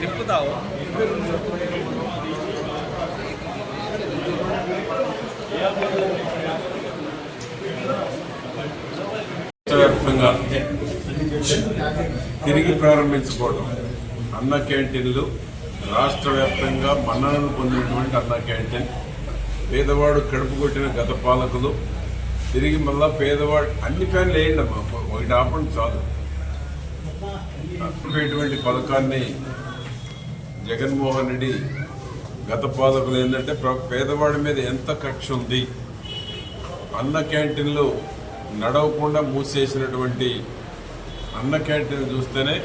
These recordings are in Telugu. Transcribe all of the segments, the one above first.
తిప్పుతావు? వ్యాప్తంగా తిరిగి ప్రారంభించుకోవడం అన్న క్యాంటీన్లు రాష్ట్ర వ్యాప్తంగా మన్ననలు పొందినటువంటి అన్న క్యాంటీన్ పేదవాడు కడుపు కొట్టిన గత పాలకులు తిరిగి మళ్ళా పేదవాడు అన్ని ఫ్యాన్లు వేయండి అమ్మా. ఒకటి ఆపండి చాలు. అటువంటి పథకాన్ని జగన్మోహన్ రెడ్డి గత పాలకులు ఏంటంటే పేదవాడి మీద ఎంత కక్ష ఉంది అన్న క్యాంటీన్లు నడవకుండా మూసేసినటువంటి అన్న క్యాంటీన్ చూస్తేనే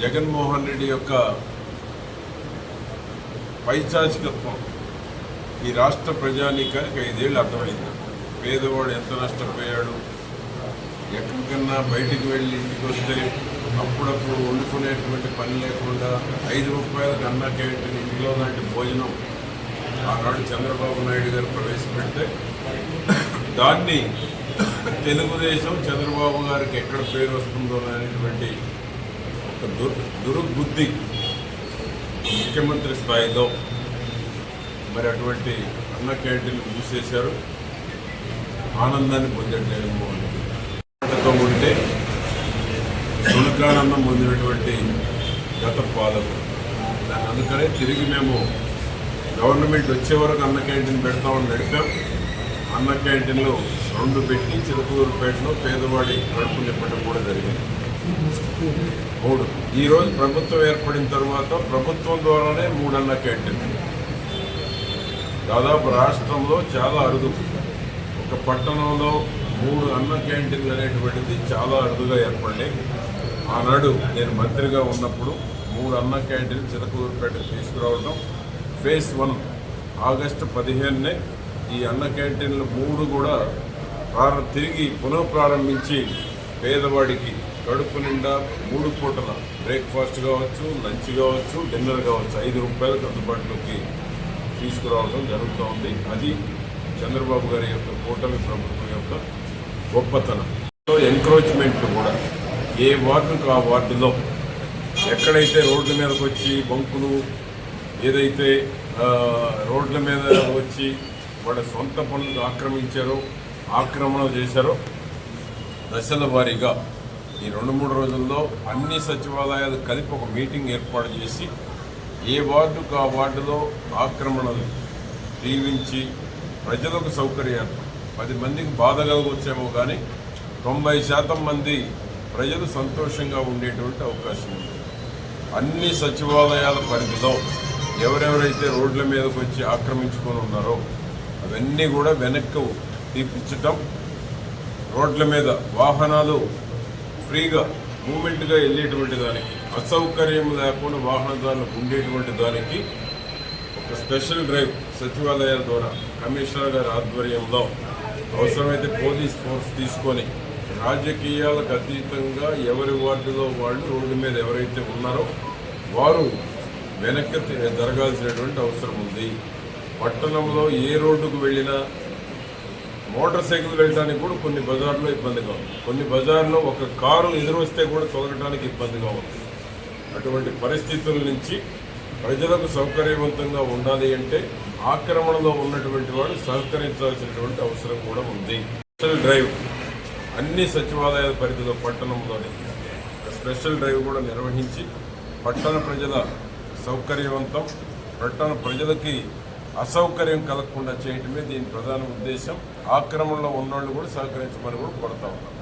జగన్మోహన్ రెడ్డి యొక్క పైచాచికత్వం ఈ రాష్ట్ర ప్రజానీకానికి ఐదేళ్ళు అర్థమైంది. పేదవాడు ఎంత నష్టపోయాడు ఎక్కడికన్నా బయటికి వెళ్ళి ఇంటికి వస్తే అప్పుడప్పుడు వండుకునేటువంటి పని లేకుండా ఐదు రూపాయల అన్న క్యాంటీన్ ఇంట్లో లాంటి భోజనం ఆనాడు చంద్రబాబు నాయుడు గారు ప్రవేశపెడితే దాన్ని తెలుగుదేశం చంద్రబాబు గారికి ఎక్కడ పేరు వస్తుందో అనేటువంటి ఒక దుర్ దుర్బుద్ధి ముఖ్యమంత్రి స్థాయిలో మరి అటువంటి అన్న క్యాంటీన్లు మూసేశారు ఆనందాన్ని పొందాడు జగన్మోహన్ రెడ్డి మాటతో ఉంటే సునకానందం పొందినటువంటి గత పాలకులు దాన్ని అందుకనే తిరిగి మేము గవర్నమెంట్ వచ్చే వరకు అన్న క్యాంటీన్ పెడతామని నడిపాం. అన్న క్యాంటీన్లో రెండు పెట్టి చిరుకూరుపేటలో పేదవాడి కడుపు నింపడం కూడా జరిగింది. మూడు. ఈరోజు ప్రభుత్వం ఏర్పడిన తర్వాత ప్రభుత్వం ద్వారానే మూడు అన్న దాదాపు రాష్ట్రంలో చాలా అరుదు. ఒక పట్టణంలో మూడు అన్న క్యాంటీన్లు అనేటువంటిది చాలా అరుదుగా ఏర్పడినాయి. ఆనాడు నేను మంత్రిగా ఉన్నప్పుడు మూడు అన్న క్యాంటీన్ చిలకూరుపేటకు తీసుకురావడం ఫేజ్ వన్ ఆగస్టు పదిహేనునే ఈ అన్న క్యాంటీన్లు మూడు కూడా ప్రారం తిరిగి పునః ప్రారంభించి పేదవాడికి కడుపు నిండా మూడు పూటల బ్రేక్ఫాస్ట్ కావచ్చు లంచ్ కావచ్చు డిన్నర్ కావచ్చు ఐదు రూపాయలకు అందుబాటులోకి తీసుకురావడం జరుగుతూ ఉంది అది చంద్రబాబు గారి యొక్క కూటమి ప్రభుత్వం యొక్క గొప్పతనం. ఎంక్రోచ్మెంట్ కూడా ఏ వార్డుకు ఆ వార్డులో ఎక్కడైతే రోడ్ల మీదకి వచ్చి బంకులు ఏదైతే రోడ్ల మీద వచ్చి వాళ్ళ సొంత పనులు ఆక్రమించారో ఆక్రమణ చేశారో దశల వారీగా ఈ రెండు మూడు రోజుల్లో అన్ని సచివాలయాలు కలిపి ఒక మీటింగ్ ఏర్పాటు చేసి ఏ వార్డుకు ఆ వార్డులో ఆక్రమణలు దీవించి ప్రజలకు సౌకర్యాలు పది మందికి బాధ కలగొచ్చేమో కానీ తొంభై శాతం మంది ప్రజలు సంతోషంగా ఉండేటువంటి అవకాశం ఉంది. అన్ని సచివాలయాల పరిధిలో ఎవరెవరైతే రోడ్ల మీదకి వచ్చి ఆక్రమించుకొని ఉన్నారో అవన్నీ కూడా వెనక్కు తీపించటం రోడ్ల మీద వాహనాలు ఫ్రీగా మూమెంట్గా వెళ్ళేటువంటి దానికి అసౌకర్యం లేకుండా వాహనదారులు ఉండేటువంటి దానికి ఒక స్పెషల్ డ్రైవ్ సచివాలయాల ద్వారా కమిషనర్ గారి ఆధ్వర్యంలో అవసరమైతే పోలీస్ ఫోర్స్ తీసుకొని రాజకీయాలకు అతీతంగా ఎవరి వార్డులో వాళ్ళు రోడ్డు మీద ఎవరైతే ఉన్నారో వారు వెనక్కి జరగాల్సినటువంటి అవసరం ఉంది. పట్టణంలో ఏ రోడ్డుకు వెళ్ళినా మోటార్ సైకిల్ వెళ్ళడానికి కూడా కొన్ని బజార్లో ఇబ్బందిగా ఉంది. కొన్ని బజార్లో ఒక కారు ఎదురొస్తే కూడా తొలగడానికి ఇబ్బందిగా ఉంది. అటువంటి పరిస్థితుల నుంచి ప్రజలకు సౌకర్యవంతంగా ఉండాలి అంటే ఆక్రమణలో ఉన్నటువంటి వాడు సహకరించాల్సినటువంటి అవసరం కూడా ఉంది. స్పెషల్ డ్రైవ్ అన్ని సచివాలయాల పరిధిలో పట్టణంలోని. స్పెషల్ డ్రైవ్ కూడా నిర్వహించి పట్టణ ప్రజల సౌకర్యవంతం పట్టణ ప్రజలకి అసౌకర్యం కలగకుండా చేయటమే దీని ప్రధాన ఉద్దేశం. ఆక్రమణలో ఉన్నవాళ్ళు కూడా సహకరించమని కూడా కోరుతా ఉన్నాం.